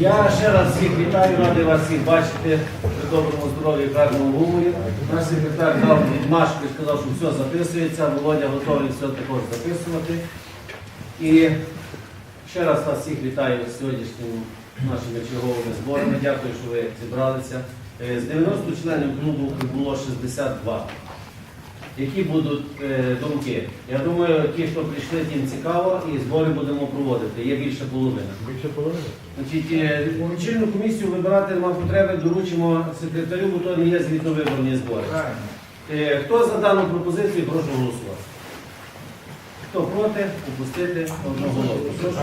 Я ще раз всіх вітаю, радий вас всіх бачити при доброму здоров'ї і гарному гуморі. Наш секретар дав відмашку і сказав, що все записується, Володя готовий все також записувати. І ще раз вас всіх вітаю з сьогоднішніми нашими черговими зборами. Дякую, що ви зібралися. Е, З 90 членів клубу було 62. Які будуть е, думки? Я думаю, ті, хто прийшли, тим цікаво, і збори будемо проводити. Є більше половини. Більше половини? Значить, е, лічильну комісію вибирати нема потреби, доручимо секретарю, бо то не є звітовиборні збори. Е, Хто за дану пропозицію, прошу голосувати. Хто проти, опустити одноголосно. Прошу.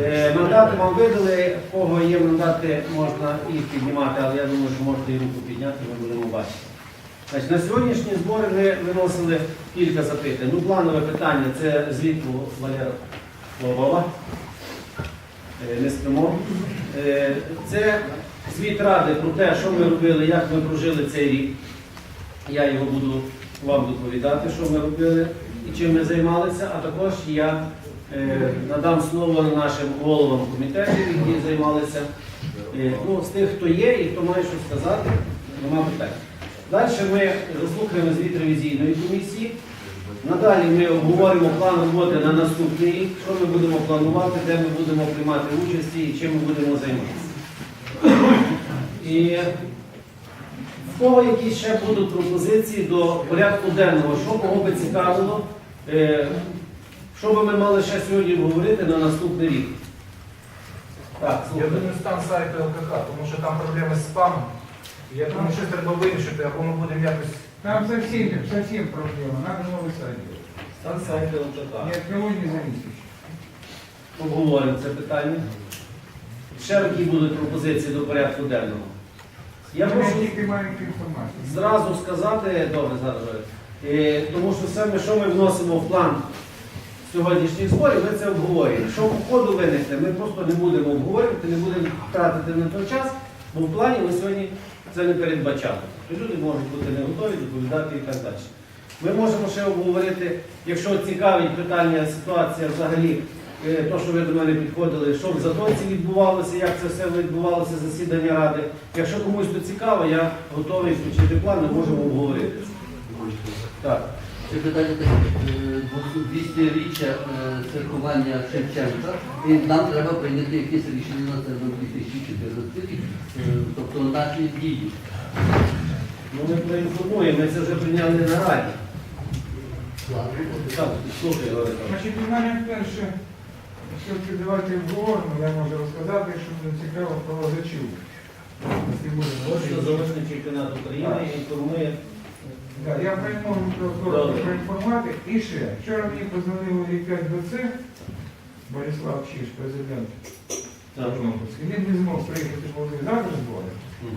Е, Мандати вам видали, в кого є мандати, можна їх піднімати, але я думаю, що можете і руку підняти, ми будемо бачити. На сьогоднішні збори ми виносили кілька запитань. Ну, планове питання це звіт Валера Лобова. Е, Не спимо. Е, Це звіт ради про те, що ми робили, як ми прожили цей рік. Я його буду вам доповідати, що ми робили і чим ми займалися, а також я е, надам слово нашим головам комітетів, які займалися. Ну, з тих, хто є і хто має що сказати, нема питань. Далі ми заслухаємо звіт ревізійної комісії. Надалі ми обговоримо план роботи на наступний рік, що ми будемо планувати, де ми будемо приймати участь і чим ми будемо займатися. І в кого якісь ще будуть пропозиції до порядку денного, що кого би цікавило, е, що би ми мали ще сьогодні говорити на наступний рік? Так, Я думаю, стан сайту ЛКК, тому що там проблеми з спамом. Я думаю, що треба вирішити, або ми будемо якось. Там совсем, совсем проблема. Надо новый сайт делать. Стан сайту ЛКК. Ни от кого не зависящий. Обговоримо це питання. Ще які будуть пропозиції до порядку денного. Я прошу тільки маленьку інформацію. зразу сказати, добре, зараз. говорю. Е, тому що саме, що ми вносимо в план сьогоднішніх зборів, ми це обговорюємо. Що по ходу виникне, ми просто не будемо обговорювати, не будемо тратити на той час, бо в плані ми сьогодні це не передбачало. Люди можуть бути не готові доповідати і так далі. Ми можемо ще обговорити, якщо цікавить питання, ситуація взагалі, е, то, що ви до мене підходили, що в Затоці відбувалося, як це все відбувалося, засідання ради. Якщо комусь то цікаво, я готовий включити план, ми можемо обговорити. Так. Це питання таке, 200-річчя святкування Шевченка, і нам треба прийняти якесь рішення на це на 2014 рік, Е, тобто наші дії. Ну, ми проінформуємо, ми це вже прийняли на раді. Так, слухай, Лариса. Значить, у мене перше, все-таки давайте обговоримо, я можу розказати, що буде цікаво про. Якщо що можливість. заочний чемпіонат України інформує. Да, я коротко проінформувати. І ще, вчора мені позвонив Рікет БЦ, Борислав Чіш, президент Так. Він не змог приїхати, бо він завтра збори.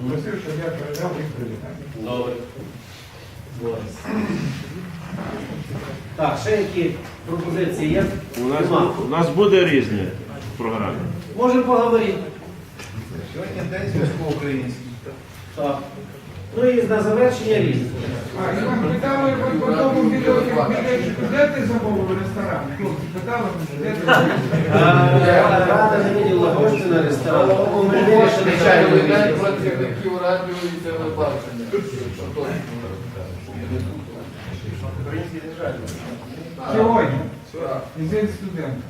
Просив, щоб я передав їх привітання. Добре. Борис. Так, ще які пропозиції є? У нас, Нема. у нас буде різні програми. Можемо поговорити. Сьогодні день зв'язку український. Так. Ну і на завершення різне. А, і питали по тому відео, де ти замовив ресторан? Хлопці, питали де ти? Е, Рада не виділа гості на ресторан. Ми вирішили чайну відділ. працівників радіо і телебачення. Сьогодні. Із студента.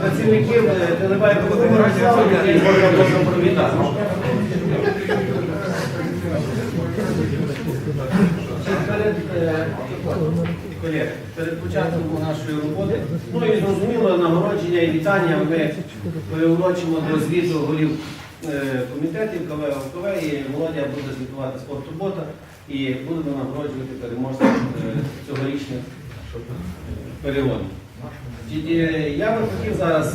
Працівників телебайкового радіо, які можна можна привітати. Перед, початком нашої роботи, ну і зрозуміло, нагородження і вітання ми приурочимо до звіту голів комітетів КВ ОКВ, і Володя буде звітувати спорттурбота, і будемо нагороджувати переможців е, цьогорічних е, перегонів. Я би хотів зараз,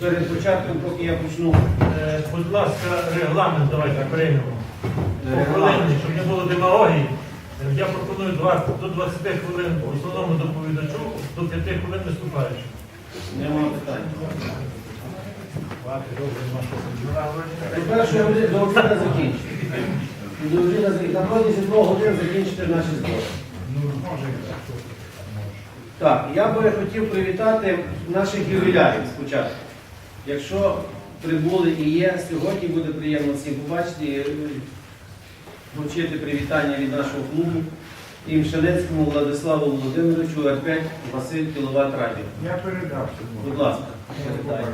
перед початком, поки я почну Е, Будь ласка, регламент давайте приймемо. е, щоб не було демагогії. Е, Я пропоную 20, до 20 хвилин основному доповідачу, до 5 хвилин виступаючим. Нема питань. На протязі двох годин закінчити наші збори. Так, я би хотів привітати наших ювілярів спочатку. Якщо прибули і є, сьогодні буде приємно всім побачити і е, вручити привітання від нашого клубу Імшанецькому Владиславу Володимировичу Р5 Василь Кіловат Радіо. Я передав. Будь ласка, передайте.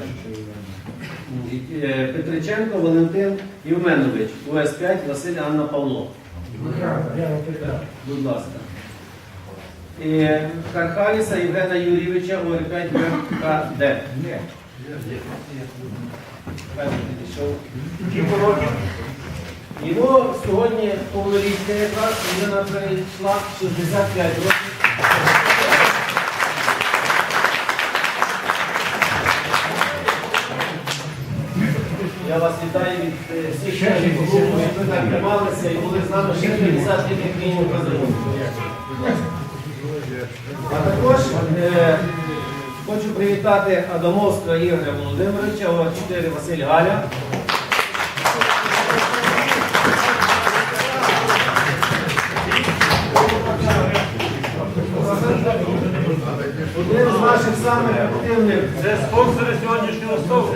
Е, Петриченко Валентин Євменович, УС5 Василь Анна Павло. Будь ласка. І Кархаліса Євгена Юрійовича ОР5 ВКД. Ні. Певно, підійшов. Скільки років? Йому сьогодні повноліття якраз людина прийшла 65 років. Я вас вітаю від е, всіх членів клубу, ви так трималися і були з нами ще 50 як мінімум подарунків. А також е, хочу привітати Адамовського Ігоря Володимировича, О4 Василь Галя. Один з наших самих активних Це спонсори сьогоднішнього столу.